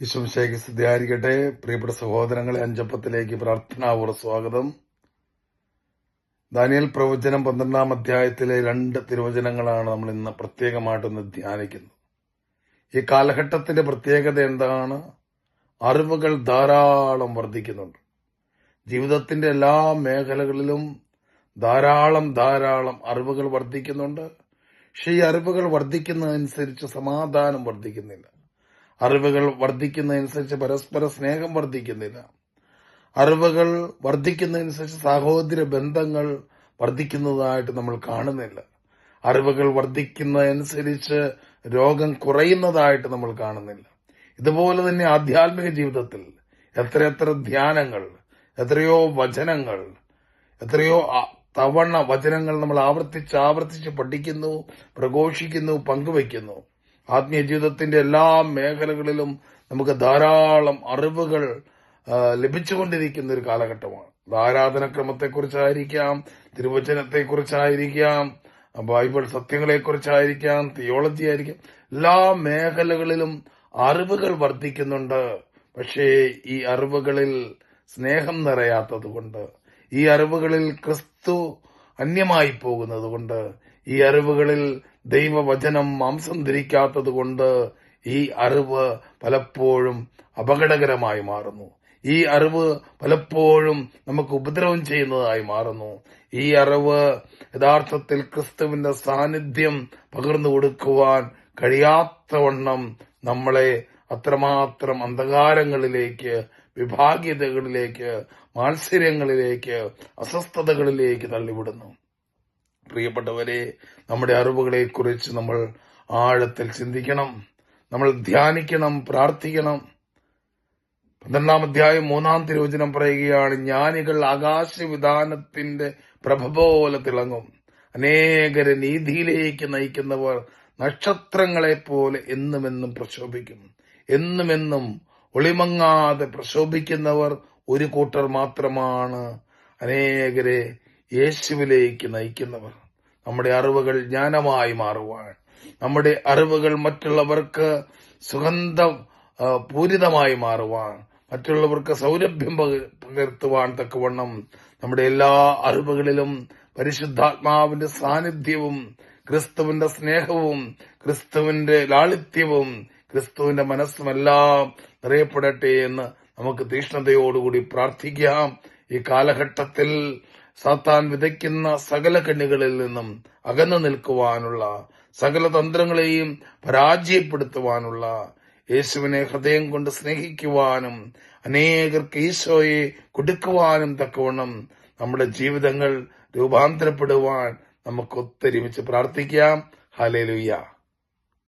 വിശ്വംശേഖ് സിദ്ധിയായിരിക്കട്ടെ പ്രിയപ്പെട്ട സഹോദരങ്ങളെ അഞ്ചപ്പത്തിലേക്ക് പ്രാർത്ഥനാപൂർവ സ്വാഗതം. ദാനിയൽ പ്രവചനം പന്ത്രണ്ടാം അധ്യായത്തിലെ രണ്ട് തിരുവചനങ്ങളാണ് നമ്മൾ ഇന്ന് പ്രത്യേകമായിട്ടൊന്ന് ധ്യാനിക്കുന്നത്. ഈ കാലഘട്ടത്തിന്റെ പ്രത്യേകത എന്താണ്? അറിവുകൾ ധാരാളം വർദ്ധിക്കുന്നുണ്ട്. ജീവിതത്തിന്റെ എല്ലാ മേഖലകളിലും ധാരാളം ധാരാളം അറിവുകൾ വർദ്ധിക്കുന്നുണ്ട്. പക്ഷേ ഈ അറിവുകൾ വർദ്ധിക്കുന്നതനുസരിച്ച് സമാധാനം വർദ്ധിക്കുന്നില്ല. അറിവുകൾ വർദ്ധിക്കുന്നതനുസരിച്ച് പരസ്പര സ്നേഹം വർദ്ധിക്കുന്നില്ല. അറിവുകൾ വർദ്ധിക്കുന്നതനുസരിച്ച് സഹോദര ബന്ധങ്ങൾ വർദ്ധിക്കുന്നതായിട്ട് നമ്മൾ കാണുന്നില്ല. അറിവുകൾ വർദ്ധിക്കുന്നതനുസരിച്ച് രോഗം കുറയുന്നതായിട്ട് നമ്മൾ കാണുന്നില്ല. ഇതുപോലെ തന്നെ ആധ്യാത്മിക ജീവിതത്തിൽ എത്രയെത്ര ധ്യാനങ്ങൾ എത്രയോ വചനങ്ങൾ എത്രയോ തവണ വചനങ്ങൾ നമ്മൾ ആവർത്തിച്ച് ആവർത്തിച്ച് പഠിക്കുന്നു പ്രഘോഷിക്കുന്നു പങ്കുവയ്ക്കുന്നു. ആത്മീയ ജീവിതത്തിന്റെ എല്ലാ മേഖലകളിലും നമുക്ക് ധാരാളം അറിവുകൾ ലഭിച്ചുകൊണ്ടിരിക്കുന്ന ഒരു കാലഘട്ടമാണ്. ആരാധനാക്രമത്തെക്കുറിച്ചായിരിക്കാം തിരുവചനത്തെക്കുറിച്ചായിരിക്കാം ബൈബിൾ സത്യങ്ങളെക്കുറിച്ചായിരിക്കാം തിയോളജി ആയിരിക്കാം എല്ലാ മേഖലകളിലും അറിവുകൾ വർദ്ധിക്കുന്നുണ്ട്. പക്ഷേ ഈ അറിവുകളിൽ സ്നേഹം നിറയാത്തതുകൊണ്ട് ഈ അറിവുകളിൽ ക്രിസ്തു അന്യമായി പോകുന്നത് കൊണ്ട് ഈ അറിവുകളിൽ ദൈവവചനം മാംസം ധരിക്കാത്തത് കൊണ്ട് ഈ അറിവ് പലപ്പോഴും അപകടകരമായി മാറുന്നു. ഈ അറിവ് പലപ്പോഴും നമുക്ക് ഉപദ്രവം ചെയ്യുന്നതായി മാറുന്നു. ഈ അറിവ് യഥാർത്ഥത്തിൽ ക്രിസ്തുവിന്റെ സാന്നിധ്യം പകർന്നു കൊടുക്കുവാൻ കഴിയാത്തവണ്ണം നമ്മളെ അത്രമാത്രം അന്ധകാരങ്ങളിലേക്ക് വിഭാഗീയതകളിലേക്ക് മാത്സര്യങ്ങളിലേക്ക് അസ്വസ്ഥതകളിലേക്ക് തള്ളിവിടുന്നു. പ്രിയപ്പെട്ടവരെ നമ്മുടെ അറിവുകളെ കുറിച്ച് നമ്മൾ ആഴത്തിൽ ചിന്തിക്കണം നമ്മൾ ധ്യാനിക്കണം പ്രാർത്ഥിക്കണം. പന്ത്രണ്ടാം അധ്യായം മൂന്നാം തിരുവചനം പറയുകയാണ് ജ്ഞാനികൾ ആകാശവിധാനത്തിന്റെ പ്രഭ പോലെ തിളങ്ങും. അനേകരെ നീതിയിലേക്ക് നയിക്കുന്നവർ നക്ഷത്രങ്ങളെ പോലെ എന്നുമെന്നും പ്രശോഭിക്കും. എന്നുമെന്നും ഒളിമങ്ങാതെ പ്രശോഭിക്കുന്നവർ ഒരു കൂട്ടർ മാത്രമാണ്. അനേകരെ യേശുവിലേക്ക് നയിക്കുന്നവർ. നമ്മുടെ അറിവുകൾ ജ്ഞാനമായി മാറുവാൻ. നമ്മുടെ അറിവുകൾ മറ്റുള്ളവർക്ക് സുഗന്ധം പൂരിതമായി മാറുവാൻ. മറ്റുള്ളവർക്ക് സൗരഭ്യം പകർത്തുവാൻ തക്കവണ്ണം നമ്മുടെ എല്ലാ അറിവുകളിലും പരിശുദ്ധാത്മാവിന്റെ സാന്നിധ്യവും ക്രിസ്തുവിന്റെ സ്നേഹവും ക്രിസ്തുവിന്റെ ലാളിത്യവും ക്രിസ്തുവിന്റെ മനസ്സുമെല്ലാം നിറയപ്പെടട്ടെ എന്ന് നമുക്ക് തീഷ്ണതയോടുകൂടി പ്രാർത്ഥിക്കാം. ഈ കാലഘട്ടത്തിൽ സാത്താൻ വിതയ്ക്കുന്ന സകല കണ്ണികളിൽ നിന്നും അകന്നു നിൽക്കുവാനുള്ള സകല തന്ത്രങ്ങളെയും പരാജയപ്പെടുത്തുവാനുള്ള യേശുവിനെ ഹൃദയം കൊണ്ട് സ്നേഹിക്കുവാനും അനേകർക്ക് ഈശോയെ കൊടുക്കുവാനും തക്കവണ്ണം നമ്മുടെ ജീവിതങ്ങൾ രൂപാന്തരപ്പെടുവാൻ നമുക്ക് ഒത്തൊരുമിച്ച് പ്രാർത്ഥിക്കാം. ഹലേലുയ്യ